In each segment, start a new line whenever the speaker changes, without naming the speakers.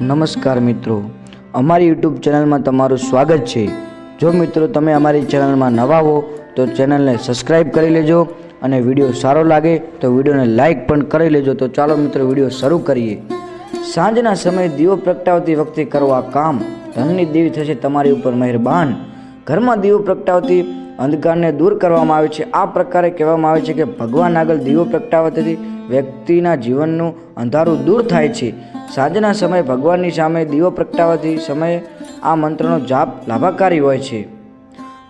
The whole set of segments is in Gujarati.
નમસ્કાર મિત્રો. અમારી યુટ્યુબ ચેનલમાં તમારું સ્વાગત છે. જો મિત્રો તમે અમારી ચેનલમાં નવા હો, તો ચેનલને સબસ્ક્રાઈબ કરી લેજો અને વીડિયો સારો લાગે, તો વિડીયોને લાઈક પણ કરી લેજો. તો ચાલો મિત્રો વીડિયો શરૂ કરીએ. સાંજના સમયે દીવો પ્રગટાવતી વખતે કરો આ કામ. ધનની દેવી થશે તમારી ઉપર મહેરબાન. ઘરમાં દીવો પ્રગટાવતી અંધકારને દૂર કરવામાં આવે છે. આ પ્રકારે કહેવામાં આવે છે કે ભગવાન આગળ દીવો પ્રગટાવવાથી વ્યક્તિના જીવનનું અંધારું દૂર થાય છે. સાંજના સમયે ભગવાનની સામે દીવો પ્રગટાવવાથી સમયે આ મંત્રનો જાપ લાભાકારી હોય છે.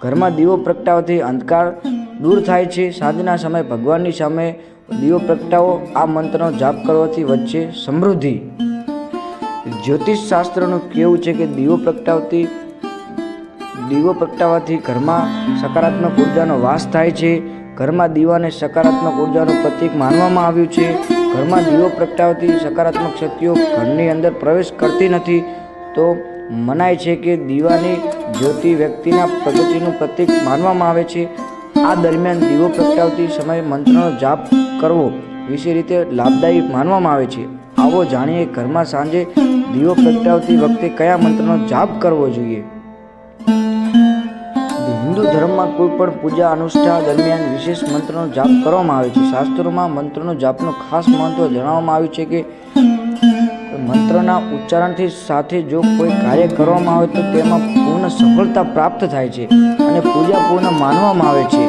ઘરમાં દીવો પ્રગટાવવાથી અંધકાર દૂર થાય છે. સાંજના સમયે ભગવાનની સામે દીવો પ્રગટાવો, આ મંત્રનો જાપ કરવાથી વચ્ચે સમૃદ્ધિ. જ્યોતિષ શાસ્ત્રનું કહેવું છે કે દીવો પ્રગટાવતી દીવો પ્રગટાવવાથી ઘરમાં સકારાત્મક ઉર્જાનો વાસ થાય છે. ઘરમાં દીવાને સકારાત્મક ઉર્જાનું પ્રતીક માનવામાં આવ્યું છે. ઘરમાં દીવો પ્રગટાવતી સકારાત્મક શક્તિઓ ઘરની અંદર પ્રવેશ કરતી નથી. તો મનાય છે કે દીવાની જ્યોતિ વ્યક્તિના પ્રગતિનું પ્રતીક માનવામાં આવે છે. આ દરમિયાન દીવો પ્રગટાવતી સમયે મંત્રનો જાપ કરવો વિશે રીતે લાભદાયી માનવામાં આવે છે. આવો જાણીએ ઘરમાં સાંજે દીવો પ્રગટાવતી વખતે કયા મંત્રનો જાપ કરવો જોઈએ? હિન્દુ ધર્મમાં કોઈ પણ પૂજા અનુષ્ઠાન દરમિયાન વિશેષ મંત્રનો જાપ કરવામાં આવે છે. શાસ્ત્રોમાં મંત્રનો જાપનું ખાસ મહત્વ જણાવવામાં આવ્યું છે કે મંત્રના ઉચ્ચારણથી સાથે જો કોઈ કાર્ય કરવામાં આવે તો તેમાં પૂર્ણ સફળતા પ્રાપ્ત થાય છે અને પૂજા પૂર્ણ માનવામાં આવે છે.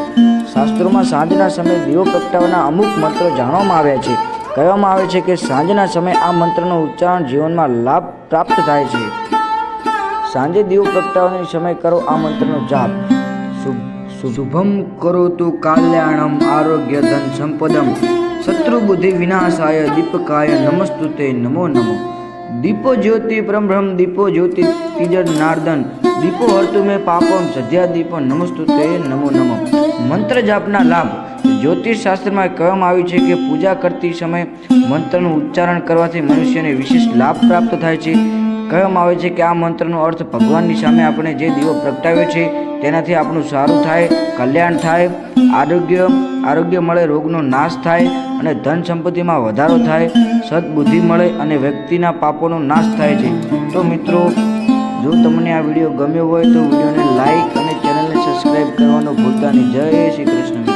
શાસ્ત્રોમાં સાંજના સમયે દીવો પ્રગટાવવાના અમુક મંત્રો જાણવામાં આવ્યા છે. કહેવામાં આવે છે કે સાંજના સમયે આ મંત્રનું ઉચ્ચારણ જીવનમાં લાભ પ્રાપ્ત થાય છે. સાંજે દીવો પ્રગટાવવાની સમય કરો આ મંત્રનો જાપ. શુભમ કરોતુ કલ્યાણમ આરોગ્ય ધન સંપદમ. શત્રુ બુદ્ધિ વિનાશાય દીપકાય નમસ્તુતે નમો નમો. દીપો જ્યોતિ બ્રહ્મ દીપો જ્યોતિ તિજર નાર્દન. દીપો હર્તુ મે પાપમ, સધ્યા દીપો નમસ્તુતે નમો નમો. મંત્ર જાપના લાભ. જ્યોતિષ શાસ્ત્રમાં કહેવામાં આવ્યું છે કે પૂજા કરતી સમયે મંત્રનું ઉચ્ચારણ કરવાથી મનુષ્યને વિશેષ લાભ પ્રાપ્ત થાય છે. કહેવામાં આવે છે કે આ મંત્રનો અર્થ ભગવાનની સામે આપણે જે દીવો પ્રગટાવ્યો છે, તેનાથી આપણું સારું થાય, કલ્યાણ થાય, આરોગ્ય આરોગ્ય મળે, રોગનો નાશ થાય અને ધન સંપત્તિમાં વધારો થાય, સદબુદ્ધિ મળે અને વ્યક્તિના પાપોનો નાશ થાય છે. તો મિત્રો, જો તમને આ વીડિયો ગમ્યો હોય તો વિડીયોને લાઈક અને ચેનલને સબસ્ક્રાઈબ કરવાનો ભૂલતા નહીં. જય શ્રી કૃષ્ણ.